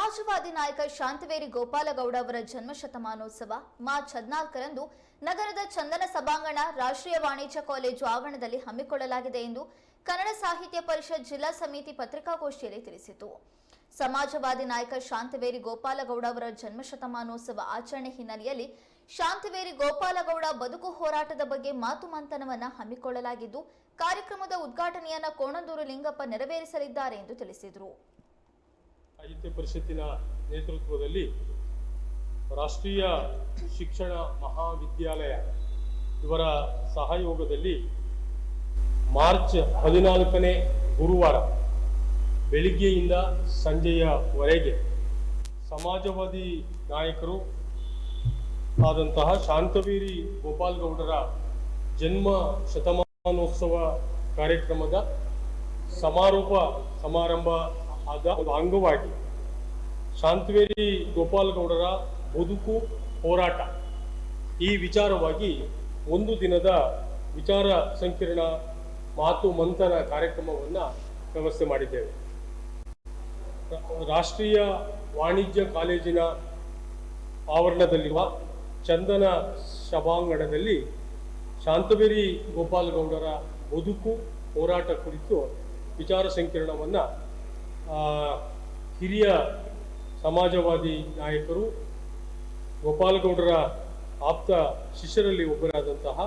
ಸಮಾಜವಾದಿ ನಾಯಕ ಶಾಂತವೇರಿ ಗೋಪಾಲಗೌಡ ಅವರ ಜನ್ಮ ಶತಮಾನೋತ್ಸವ ಮಾರ್ಚ್ ಹದಿನಾಲ್ಕರಂದು ನಗರದ ಚಂದನ ಸಭಾಂಗಣ ರಾಷ್ಟ್ರೀಯ ವಾಣಿಜ್ಯ ಕಾಲೇಜು ಆವರಣದಲ್ಲಿ ಹಮ್ಮಿಕೊಳ್ಳಲಾಗಿದೆ ಎಂದು ಕನ್ನಡ ಸಾಹಿತ್ಯ ಪರಿಷತ್ ಜಿಲ್ಲಾ ಸಮಿತಿ ಪತ್ರಿಕಾಗೋಷ್ಠಿಯಲ್ಲಿ ತಿಳಿಸಿತು. ಸಮಾಜವಾದಿ ನಾಯಕ ಶಾಂತವೇರಿ ಗೋಪಾಲಗೌಡ ಅವರ ಜನ್ಮ ಶತಮಾನೋತ್ಸವ ಆಚರಣೆ ಹಿನ್ನೆಲೆಯಲ್ಲಿ ಶಾಂತವೇರಿ ಗೋಪಾಲಗೌಡ ಬದುಕು ಹೋರಾಟದ ಬಗ್ಗೆ ಮಾತು ಮಂಥನವನ್ನು ಹಮ್ಮಿಕೊಳ್ಳಲಾಗಿದ್ದು, ಕಾರ್ಯಕ್ರಮದ ಉದ್ಘಾಟನೆಯನ್ನು ಕೋಣಂದೂರು ಲಿಂಗಪ್ಪ ನೆರವೇರಿಸಲಿದ್ದಾರೆ ಎಂದು ತಿಳಿಸಿದರು. ಸಾಹಿತ್ಯ ಪರಿಷತ್ತಿನ ನೇತೃತ್ವದಲ್ಲಿ ರಾಷ್ಟ್ರೀಯ ಶಿಕ್ಷಣ ಮಹಾವಿದ್ಯಾಲಯ ಇವರ ಸಹಯೋಗದಲ್ಲಿ ಮಾರ್ಚ್ ಹದಿನಾಲ್ಕನೇ ಗುರುವಾರ ಬೆಳಿಗ್ಗೆಯಿಂದ ಸಂಜೆಯವರೆಗೆ ಸಮಾಜವಾದಿ ನಾಯಕರು ಆದಂತಹ ಶಾಂತವೀರಿ ಗೋಪಾಲ್ಗೌಡರ ಜನ್ಮ ಶತಮಾನೋತ್ಸವ ಕಾರ್ಯಕ್ರಮದ ಸಮಾರೋಪ ಸಮಾರಂಭ ಒಂದು ಅಂಗವಾಗಿ ಶಾಂತವೇರಿ ಗೋಪಾಲಗೌಡರ ಬದುಕು ಹೋರಾಟ. ಈ ವಿಚಾರವಾಗಿ ಒಂದು ದಿನದ ವಿಚಾರ ಸಂಕಿರಣ ಮಾತು ಮಂಥನ ಕಾರ್ಯಕ್ರಮವನ್ನು ವ್ಯವಸ್ಥೆ ಮಾಡಿದ್ದೇವೆ. ರಾಷ್ಟ್ರೀಯ ವಾಣಿಜ್ಯ ಕಾಲೇಜಿನ ಆವರಣದಲ್ಲಿರುವ ಚಂದನ ಸಭಾಂಗಣದಲ್ಲಿ ಶಾಂತವೇರಿ ಗೋಪಾಲಗೌಡರ ಬದುಕು ಹೋರಾಟ ಕುರಿತು ವಿಚಾರ ಸಂಕಿರಣವನ್ನು ಹಿರಿಯ ಸಮಾಜವಾದಿ ನಾಯಕರು ಗೋಪಾಲಗೌಡರ ಆಪ್ತ ಶಿಷ್ಯರಲ್ಲಿ ಒಬ್ಬರಾದಂತಹ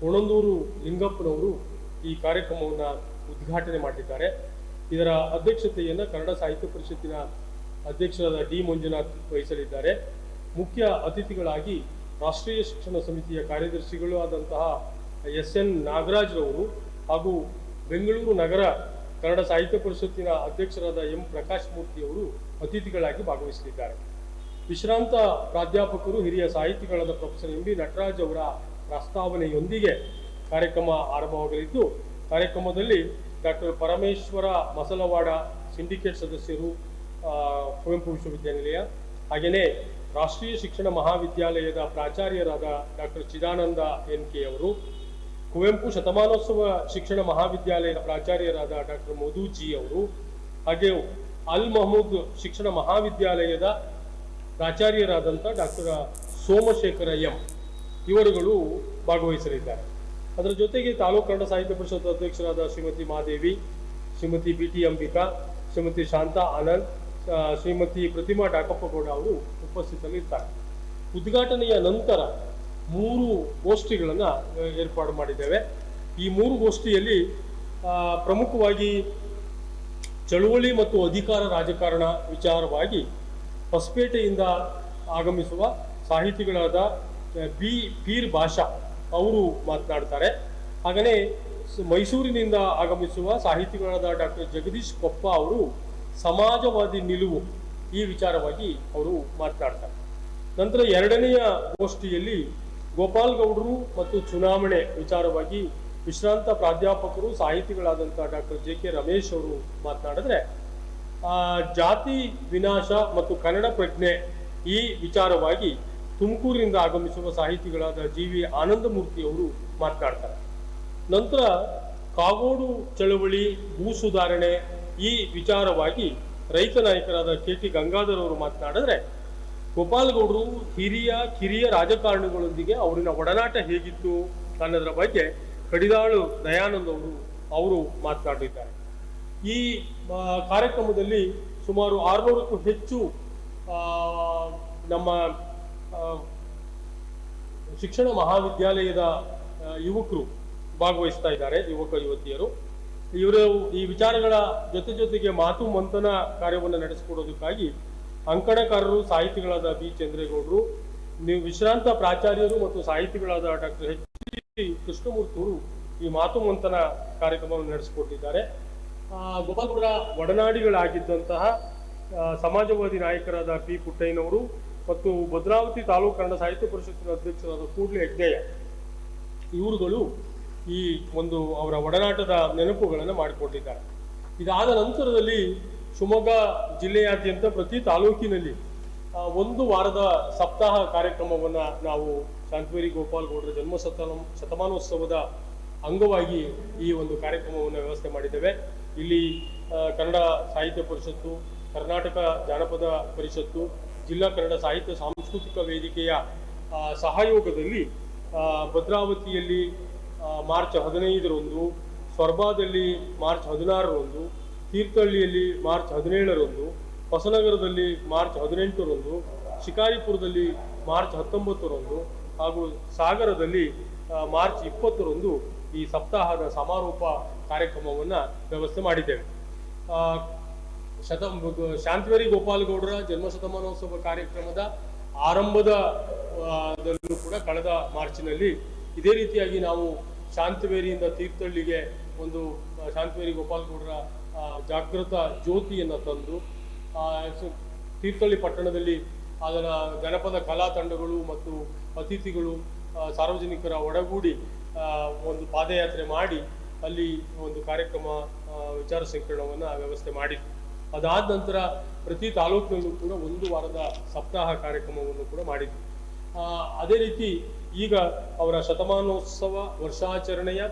ಕೊಣಂದೂರು ಲಿಂಗಪ್ಪನವರು ಈ ಕಾರ್ಯಕ್ರಮವನ್ನು ಉದ್ಘಾಟನೆ ಮಾಡಿದ್ದಾರೆ. ಇದರ ಅಧ್ಯಕ್ಷತೆಯನ್ನು ಕನ್ನಡ ಸಾಹಿತ್ಯ ಪರಿಷತ್ತಿನ ಅಧ್ಯಕ್ಷರಾದ ಡಿ ಮಂಜುನಾಥ್ ವಹಿಸಲಿದ್ದಾರೆ. ಮುಖ್ಯ ಅತಿಥಿಗಳಾಗಿ ರಾಷ್ಟ್ರೀಯ ಶಿಕ್ಷಣ ಸಮಿತಿಯ ಕಾರ್ಯದರ್ಶಿಗಳು ಆದಂತಹ ಎಸ್ ಎನ್ ನಾಗರಾಜ್ರವರು ಹಾಗೂ ಬೆಂಗಳೂರು ನಗರ ಕನ್ನಡ ಸಾಹಿತ್ಯ ಪರಿಷತ್ತಿನ ಅಧ್ಯಕ್ಷರಾದ ಎಂ ಪ್ರಕಾಶ್ ಮೂರ್ತಿಯವರು ಅತಿಥಿಗಳಾಗಿ ಭಾಗವಹಿಸಲಿದ್ದಾರೆ. ವಿಶ್ರಾಂತ ಪ್ರಾಧ್ಯಾಪಕರು, ಹಿರಿಯ ಸಾಹಿತಿಗಳಾದ ಪ್ರೊಫೆಸರ್ ಎಂ ಬಿ ನಟರಾಜ್ ಅವರ ಪ್ರಸ್ತಾವನೆಯೊಂದಿಗೆ ಕಾರ್ಯಕ್ರಮ ಆರಂಭವಾಗಲಿದ್ದು, ಕಾರ್ಯಕ್ರಮದಲ್ಲಿ ಡಾಕ್ಟರ್ ಪರಮೇಶ್ವರ ಮಸಲವಾಡ ಸಿಂಡಿಕೇಟ್ ಸದಸ್ಯರು ಕುವೆಂಪು ವಿಶ್ವವಿದ್ಯಾನಿಲಯ ಹಾಗೆಯೇ ರಾಷ್ಟ್ರೀಯ ಶಿಕ್ಷಣ ಮಹಾವಿದ್ಯಾಲಯದ ಪ್ರಾಚಾರ್ಯರಾದ ಡಾಕ್ಟರ್ ಚಿದಾನಂದ ಎನ್ ಕೆ ಅವರು ಕುವೆಂಪು ಶತಮಾನೋತ್ಸವ ಶಿಕ್ಷಣ ಮಹಾವಿದ್ಯಾಲಯದ ಪ್ರಾಚಾರ್ಯರಾದ ಡಾಕ್ಟರ್ ಮಧುಜಿ ಅವರು ಹಾಗೆ ಅಲ್ ಮಹಮೂದ್ ಶಿಕ್ಷಣ ಮಹಾವಿದ್ಯಾಲಯದ ಪ್ರಾಚಾರ್ಯರಾದಂಥ ಡಾಕ್ಟರ್ ಸೋಮಶೇಖರ ಎಂ ಇವರುಗಳು ಭಾಗವಹಿಸಲಿದ್ದಾರೆ. ಅದರ ಜೊತೆಗೆ ತಾಲೂಕು ಕನ್ನಡ ಸಾಹಿತ್ಯ ಪರಿಷತ್ ಅಧ್ಯಕ್ಷರಾದ ಶ್ರೀಮತಿ ಮಾದೇವಿ, ಶ್ರೀಮತಿ ಬಿ ಟಿ ಅಂಬಿಕಾ, ಶ್ರೀಮತಿ ಶಾಂತಾ ಆನಂದ್ ಶ್ರೀಮತಿ ಪ್ರತಿಮಾ ಡಾಕಪ್ಪಗೌಡ ಅವರು ಉಪಸ್ಥಿತರಿರ್ತಾರೆ ಉದ್ಘಾಟನೆಯ ನಂತರ ಮೂರು ಗೋಷ್ಠಿಗಳನ್ನು ಏರ್ಪಾಡು ಮಾಡಿದ್ದೇವೆ. ಈ ಮೂರು ಗೋಷ್ಠಿಯಲ್ಲಿ ಪ್ರಮುಖವಾಗಿ ಚಳುವಳಿ ಮತ್ತು ಅಧಿಕಾರ ರಾಜಕಾರಣ ವಿಚಾರವಾಗಿ ಹೊಸಪೇಟೆಯಿಂದ ಆಗಮಿಸುವ ಸಾಹಿತಿಗಳಾದ ಬಿ, ಪೀರ್ ಭಾಷಾ ಅವರು ಮಾತನಾಡ್ತಾರೆ ಹಾಗೆಯೇ ಮೈಸೂರಿನಿಂದ ಆಗಮಿಸುವ ಸಾಹಿತಿಗಳಾದ ಡಾಕ್ಟರ್ ಜಗದೀಶ್ ಕೊಪ್ಪ ಅವರು ಸಮಾಜವಾದಿ ನಿಲುವು ಈ ವಿಚಾರವಾಗಿ ಅವರು ಮಾತನಾಡ್ತಾರೆ. ನಂತರ ಎರಡನೆಯ ಗೋಷ್ಠಿಯಲ್ಲಿ ಗೋಪಾಲ್ ಗೌಡರು ಮತ್ತು ಚುನಾವಣೆ ವಿಚಾರವಾಗಿ ವಿಶ್ರಾಂತ ಪ್ರಾಧ್ಯಾಪಕರು ಸಾಹಿತಿಗಳಾದಂಥ ಡಾಕ್ಟರ್ ಜೆ ಕೆ ರಮೇಶ್ ಅವರು ಮಾತನಾಡಿದ್ರೆ ಜಾತಿ ವಿನಾಶ ಮತ್ತು ಕನ್ನಡ ಪ್ರಜ್ಞೆ ಈ ವಿಚಾರವಾಗಿ ತುಮಕೂರಿನಿಂದ ಆಗಮಿಸುವ ಸಾಹಿತಿಗಳಾದ ಜಿ ವಿ ಆನಂದಮೂರ್ತಿ ಅವರು ಮಾತನಾಡ್ತಾರೆ. ನಂತರ ಕಾಗೋಡು ಚಳವಳಿ, ಭೂ ಸುಧಾರಣೆ ಈ ವಿಚಾರವಾಗಿ ರೈತ ನಾಯಕರಾದ ಕೆ ಟಿ ಗಂಗಾಧರ್ ಅವರು ಮಾತನಾಡಿದ್ರೆ ಗೋಪಾಲಗೌಡರು ಹಿರಿಯ, ಕಿರಿಯ ರಾಜಕಾರಣಿಗಳೊಂದಿಗೆ ಅವರಿನ ಒಡನಾಟ ಹೇಗಿತ್ತು ಅನ್ನೋದರ ಬಗ್ಗೆ ಕಡಿದಾಳು ದಯಾನಂದ್ ಅವರು ಅವರು ಮಾತನಾಡಿದ್ದಾರೆ. ಈ ಕಾರ್ಯಕ್ರಮದಲ್ಲಿ ಸುಮಾರು ಆರುನೂರಕ್ಕೂ ಹೆಚ್ಚು ನಮ್ಮ ಶಿಕ್ಷಣ ಮಹಾವಿದ್ಯಾಲಯದ ಯುವಕರು ಭಾಗವಹಿಸ್ತಾ ಇದ್ದಾರೆ, ಯುವಕ, ಯುವತಿಯರು. ಇವರು ಈ ವಿಚಾರಗಳ ಜೊತೆ ಜೊತೆಗೆ ಮಾತು ಮಂಥನ ಕಾರ್ಯವನ್ನು ನಡೆಸಿಕೊಡೋದಕ್ಕಾಗಿ ಅಂಕಣಕಾರರು, ಸಾಹಿತಿಗಳಾದ ಬಿ. ಚಂದ್ರೇಗೌಡರು, ನೀವು ವಿಶ್ರಾಂತ ಪ್ರಾಚಾರ್ಯರು ಮತ್ತು ಸಾಹಿತಿಗಳಾದ ಡಾಕ್ಟರ್ ಎಚ್. ಡಿ. ಕೃಷ್ಣಮೂರ್ತಿ ಅವರು ಈ ಮಾತು ಮಂಥನ ಕಾರ್ಯಕ್ರಮವನ್ನು ನಡೆಸಿಕೊಟ್ಟಿದ್ದಾರೆ. ಗೋಪಾಲಗೌಡ ಒಡನಾಡಿಗಳಾಗಿದ್ದಂತಹ ಸಮಾಜವಾದಿ ನಾಯಕರಾದ ಪಿ. ಪುಟ್ಟಯ್ಯನವರು ಮತ್ತು ಭದ್ರಾವತಿ ತಾಲೂಕು ಕನ್ನಡ ಸಾಹಿತ್ಯ ಪರಿಷತ್ತಿನ ಅಧ್ಯಕ್ಷರಾದ ಕೂಡ್ಲೆ ಹೆಗ್ಡೆಯ ಇವರುಗಳು ಈ ಒಂದು ಅವರ ಒಡನಾಟದ ನೆನಪುಗಳನ್ನು ಮಾಡಿಕೊಟ್ಟಿದ್ದಾರೆ. ಇದಾದ ನಂತರದಲ್ಲಿ ಶಿವಮೊಗ್ಗ ಜಿಲ್ಲೆಯಾದ್ಯಂತ ಪ್ರತಿ ತಾಲೂಕಿನಲ್ಲಿ ಒಂದು ವಾರದ ಸಪ್ತಾಹ ಕಾರ್ಯಕ್ರಮವನ್ನು ನಾವು ಶಾಂತವೇರಿ ಗೋಪಾಲ್ ಗೌಡರ ಜನ್ಮ ಶತಮ ಶತಮಾನೋತ್ಸವದ ಅಂಗವಾಗಿ ಈ ಒಂದು ಕಾರ್ಯಕ್ರಮವನ್ನು ವ್ಯವಸ್ಥೆ ಮಾಡಿದ್ದೇವೆ. ಇಲ್ಲಿ ಕನ್ನಡ ಸಾಹಿತ್ಯ ಪರಿಷತ್ತು, ಕರ್ನಾಟಕ ಜಾನಪದ ಪರಿಷತ್ತು, ಜಿಲ್ಲಾ ಕನ್ನಡ ಸಾಹಿತ್ಯ ಸಾಂಸ್ಕೃತಿಕ ವೇದಿಕೆಯ ಸಹಯೋಗದಲ್ಲಿ ಭದ್ರಾವತಿಯಲ್ಲಿ ಮಾರ್ಚ್ ಹದಿನೈದರಂದು, ಸ್ವರ್ಬಾದಲ್ಲಿ ಮಾರ್ಚ್ ಹದಿನಾರರಂದು ತೀರ್ಥಹಳ್ಳಿಯಲ್ಲಿ ಮಾರ್ಚ್ ಹದಿನೇಳರಂದು, ಹೊಸನಗರದಲ್ಲಿ ಮಾರ್ಚ್ ಹದಿನೆಂಟರಂದು, ಶಿಕಾರಿಪುರದಲ್ಲಿ ಮಾರ್ಚ್ ಹತ್ತೊಂಬತ್ತರಂದು ಹಾಗೂ ಸಾಗರದಲ್ಲಿ ಮಾರ್ಚ್ ಇಪ್ಪತ್ತರಂದು ಈ ಸಪ್ತಾಹದ ಸಮಾರೋಪ ಕಾರ್ಯಕ್ರಮವನ್ನು ವ್ಯವಸ್ಥೆ ಮಾಡಿದ್ದೇವೆ. ಶತ ಶಾಂತವೇರಿ ಗೋಪಾಲಗೌಡರ ಜನ್ಮ ಶತಮಾನೋತ್ಸವ ಕಾರ್ಯಕ್ರಮದ ಆರಂಭದ ದಲ್ಲೂ ಕೂಡ ಕಳೆದ ಮಾರ್ಚಿನಲ್ಲಿ ಇದೇ ರೀತಿಯಾಗಿ ನಾವು ಶಾಂತಿವೇರಿಯಿಂದ ತೀರ್ಥಹಳ್ಳಿಗೆ ಒಂದು ಶಾಂತಿವೇರಿ ಗೋಪಾಲಗೌಡರ ಜಾಗೃತ ಜ್ಯೋತಿಯನ್ನು ತಂದು ತೀರ್ಥಹಳ್ಳಿ ಪಟ್ಟಣದಲ್ಲಿ ಅದರ ಜನಪದ ಕಲಾ ತಂಡಗಳು ಮತ್ತು ಅತಿಥಿಗಳು ಸಾರ್ವಜನಿಕರ ಒಡಗೂಡಿ ಒಂದು ಪಾದಯಾತ್ರೆ ಮಾಡಿ ಅಲ್ಲಿ ಒಂದು ಕಾರ್ಯಕ್ರಮ ವಿಚಾರ ಸಂಕಿರಣವನ್ನು ವ್ಯವಸ್ಥೆ ಮಾಡಿತ್ತು ಅದಾದ ನಂತರ ಪ್ರತಿ ತಾಲೂಕಿನಲ್ಲೂ ಕೂಡ ಒಂದು ವಾರದ ಸಪ್ತಾಹ ಕಾರ್ಯಕ್ರಮವನ್ನು ಕೂಡ ಮಾಡಿದ್ವಿ ಅದೇ ರೀತಿ ಈಗ ಅವರ ಶತಮಾನೋತ್ಸವ ವರ್ಷಾಚರಣೆಯ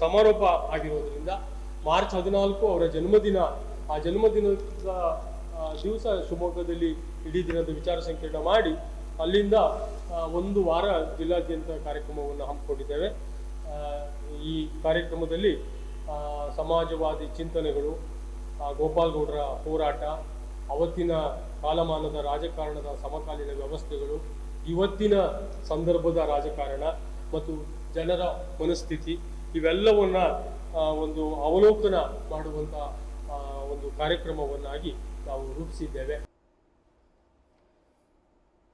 ಸಮಾರೋಪ ಆಗಿರೋದ್ರಿಂದ ಮಾರ್ಚ್ ಹದಿನಾಲ್ಕು ಅವರ ಜನ್ಮದಿನ. ಆ ಜನ್ಮದಿನದ ದಿವಸ ಶಿವಮೊಗ್ಗದಲ್ಲಿ ಇಡೀ ದಿನದ ವಿಚಾರ ಸಂಕಿರಣ ಮಾಡಿ ಅಲ್ಲಿಂದ ಒಂದು ವಾರ ಜಿಲ್ಲಾದ್ಯಂತ ಕಾರ್ಯಕ್ರಮವನ್ನು ಹಮ್ಮಿಕೊಂಡಿದ್ದೇವೆ. ಈ ಕಾರ್ಯಕ್ರಮದಲ್ಲಿ ಸಮಾಜವಾದಿ ಚಿಂತನೆಗಳು ಗೋಪಾಲ್ಗೌಡರ ಗೋಪಾಲ್ ಹೋರಾಟ, ಅವತ್ತಿನ ಕಾಲಮಾನದ ರಾಜಕಾರಣದ ಸಮಕಾಲೀನ ವ್ಯವಸ್ಥೆಗಳು, ಇವತ್ತಿನ ಸಂದರ್ಭದ ರಾಜಕಾರಣ ಮತ್ತು ಜನರ ಮನಸ್ಥಿತಿ, ಇವೆಲ್ಲವನ್ನ ಒಂದು ಅವಲೋಕನ ಮಾಡುವಂಥ ಒಂದು ಕಾರ್ಯಕ್ರಮವನ್ನಾಗಿ ನಾವು ರೂಪಿಸಿದ್ದೇವೆ.